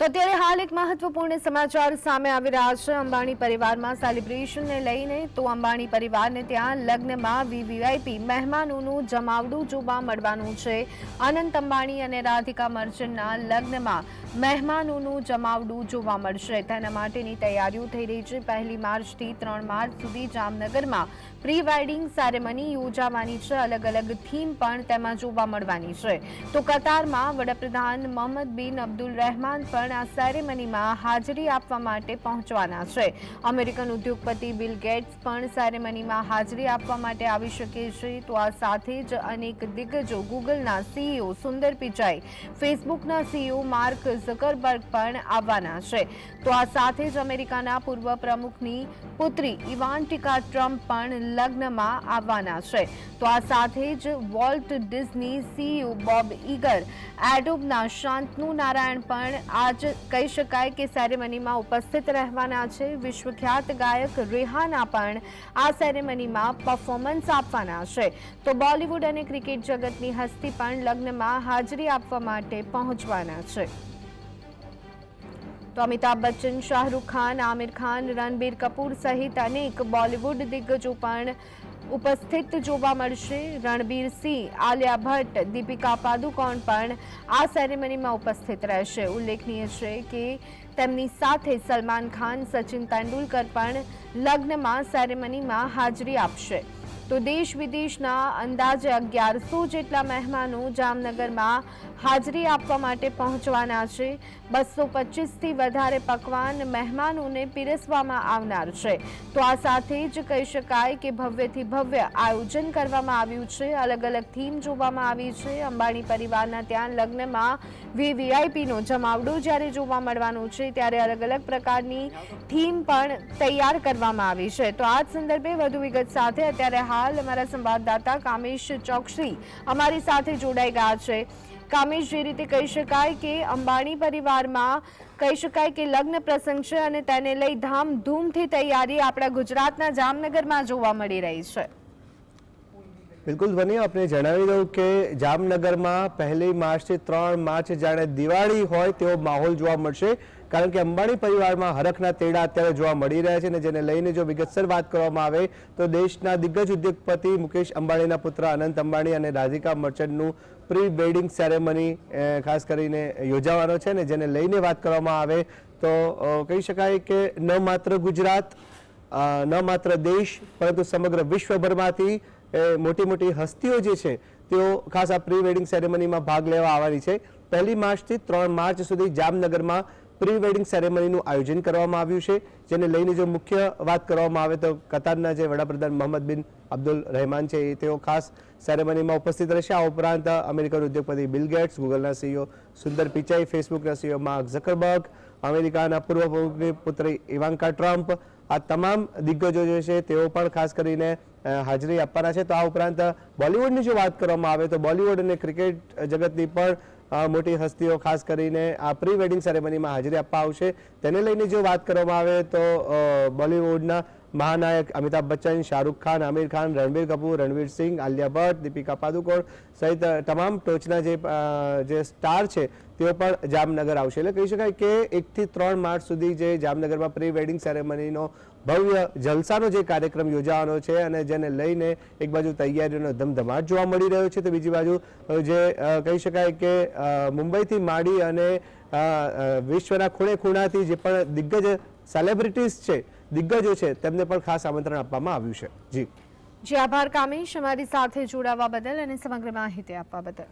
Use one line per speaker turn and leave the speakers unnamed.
તો અત્યારે હાલ એક મહત્વપૂર્ણ સમાચાર સામે આવી રહ્યા છે. અંબાણી પરિવારમાં સેલિબ્રેશનને લઈને તો અંબાણી પરિવારને ત્યાં લગ્નમાં વીવીઆઈપી મહેમાનોનું જમાવડું જોવા મળવાનું છે. અનંત અંબાણી અને રાધિકા મર્ચન્ટના લગ્નમાં મહેમાનોનું જમાવડું જોવા મળશે. તેના માટેની તૈયારીઓ થઈ રહી છે. પહેલી માર્ચથી ત્રણ માર્ચ સુધી જામનગરમાં પ્રી વેડિંગ સેરેમની યોજાવાની છે. અલગ અલગ થીમ પણ તેમાં જોવા મળવાની છે. તો કતારમાં વડાપ્રધાન મોહમ્મદ બિન અબ્દુલ રહેમાન પણ આ સેરેમનીમાં હાજરી આપવા માટે પહોંચવાના છે. અમેરિકન ઉદ્યોગપતિ બિલ ગેટ્સ પણ સેરેમનીમાં હાજરી આપવા માટે આવી શકે છે. તો આ સાથે જ અનેક દિગ્ગજો ગૂગલના સીઈઓ સુંદર પિચાઈ ફેસબુકના સીઈઓ માર્ક ઝકરબર્ગ પણ આવવાના છે. તો આ સાથે જ અમેરિકાના પૂર્વ પ્રમુખની પુત્રી ઇવાન્ટિકા ટ્રમ્પ પણ લગ્નમાં આવવાના છે. તો આ સાથે જ Walt Disney CEO Bob Iger, એડોબના Shantanu Narayan પણ આજ કહી શકાય કે સેરેમનીમાં ઉપસ્થિત રહેવાના છે. વિશ્વખ્યાત ગાયક રેહાના પણ આ સેરેમનીમાં પરફોર્મન્સ આપવાના છે. તો બોલિવૂડ અને ક્રિકેટ જગતની હસ્તી પણ લગ્નમાં હાજરી આપવા માટે પહોંચવાના છે. તો અમિતાભ બચ્ચન, શાહરૂખ ખાન, આમિર ખાન, રણબીર કપૂર સહિત અનેક બોલિવૂડ દિગ્ગજો પણ ઉપસ્થિત જોવા મળશે. રણબીર સિંહ, આલિયા ભટ્ટ, દીપિકા પાદુકોણ પણ આ સેરેમનીમાં ઉપસ્થિત રહેશે. ઉલ્લેખનીય છે કે તેમની સાથે સલમાન ખાન, સચિન તેંડુલકર પણ લગ્નમાં સેરેમનીમાં હાજરી આપશે. તો દેશ વિદેશના અંદાજે અગિયારસો જેટલા મહેમાનો જામનગરમાં હાજરી આપવા માટે પહોંચવાના છે. બસો પચીસથી વધારે પકવાન મહેમાનોને પીરસવામાં આવનાર છે. તો આ સાથે જ કહી શકાય કે ભવ્યથી ભવ્ય આયોજન કરવામાં આવ્યું છે. અલગ અલગ થીમ જોવામાં આવી છે. અંબાણી પરિવારના ત્યાં લગ્નમાં વીવીઆઈપીનો જમાવડો જ્યારે જોવા મળવાનો છે, ત્યારે અલગ અલગ પ્રકારની થીમ પણ તૈયાર કરવામાં આવી છે. તો આ સંદર્ભે વધુ વિગત સાથે અત્યારે હાલ અમારા સંવાદદાતા કામેશ ચોકસી અમારી સાથે જોડાઈ ગયા છે. કામેશ, જે રીતે કહી શકાય કે અંબાણી પરિવારમાં, કહી શકાય કે લગ્ન પ્રસંગ છે અને તેને લઈ ધામધૂમથી તૈયારી આપણા ગુજરાતના જામનગરમાં જોવા મળી રહી છે.
બિલકુલ વની, આપણે જણાવી દઉં કે જામનગરમાં પહેલી માર્ચથી ત્રણ માર્ચ જાણે દિવાળી હોય તેવો માહોલ જોવા મળશે. કારણ કે અંબાણી પરિવારમાં હરખના તેડા અત્યારે જોવા મળી રહ્યા છે અને જેને લઈને જો વિગતસર વાત કરવામાં આવે તો દેશના દિગ્ગજ ઉદ્યોગપતિ મુકેશ અંબાણીના પુત્ર અનંત અંબાણી અને રાધિકા મર્ચન્ટનું પ્રી વેડિંગ સેરેમની ખાસ કરીને યોજાવાનો છે અને જેને લઈને વાત કરવામાં આવે તો કહી શકાય કે ન માત્ર ગુજરાત ન માત્ર દેશ, પરંતુ સમગ્ર વિશ્વભરમાંથી મોટી મોટી હસ્તીઓ જે છે, તેઓ ખાસ આ પ્રી વેડિંગ સેરેમનીમાં ભાગ લેવા આવવાની છે. પહેલી માર્ચથી ત્રણ માર્ચ સુધી જામનગરમાં પ્રી વેડિંગ સેરેમનીનું આયોજન કરવામાં આવ્યું છે, જેને લઈને જો મુખ્ય વાત કરવામાં આવે તો કતારના જે વડાપ્રધાન મોહમ્મદ બિન અબ્દુલ રહેમાન છે, એ તેઓ ખાસ સેરેમનીમાં ઉપસ્થિત રહેશે. આ ઉપરાંત અમેરિકન ઉદ્યોગપતિ બિલ ગેટ્સ, ગૂગલના સીઈઓ સુંદર પિચાઈ, ફેસબુકના સીઈઓ માર્ક ઝકરબર્ગ, અમેરિકાના પૂર્વ પ્રમુખની પુત્રી ઇવાન્કા ટ્રમ્પ, આ તમામ દિગ્ગજો જે છે તેઓ પણ ખાસ કરીને હાજરી આપવાના છે. તો આ ઉપરાંત બોલિવૂડની જો વાત કરવામાં આવે તો બોલિવૂડ અને ક્રિકેટ જગતની પણ મોટી હસ્તીઓ ખાસ કરીને આ પ્રી વેડિંગ સેરેમનીમાં હાજરી આપવા આવશે. તેને લઈને જો વાત કરવામાં આવે તો બોલિવૂડના મહાનાયક અમિતાભ બચ્ચન શાહરૂખ ખાન આમિર ખાન રણબીર કપૂર રણવીર સિંહ આલિયા ભટ્ટ દીપિકા પાદુકોણ સહિત તમામ ટોચના જે જે સ્ટાર છે, તેઓ પણ જામનગર આવશે. એટલે કહી શકાય કે એકથી ત્રણ માર્ચ સુધી જે જામનગરમાં પ્રી વેડિંગ સેરેમનીનો ભવ્ય જલસાનો જે કાર્યક્રમ યોજાવાનો છે અને જેને લઈને એક બાજુ તૈયારીઓનો ધમધમાટ જોવા મળી રહ્યો છે, તો બીજી બાજુ જે કહી શકાય કે મુંબઈથી માંડી અને વિશ્વના ખૂણે ખૂણાથી જે પણ દિગ્ગજ સેલિબ્રિટીઝ છે દિગ્ગજો છે, તેમને પણ ખાસ આમંત્રણ આપવામાં આવ્યું છે. જી.
જી, આભાર કામેશ અમારી સાથે જોડાવા બદલ અને સમગ્ર માહિતી આપવા બદલ.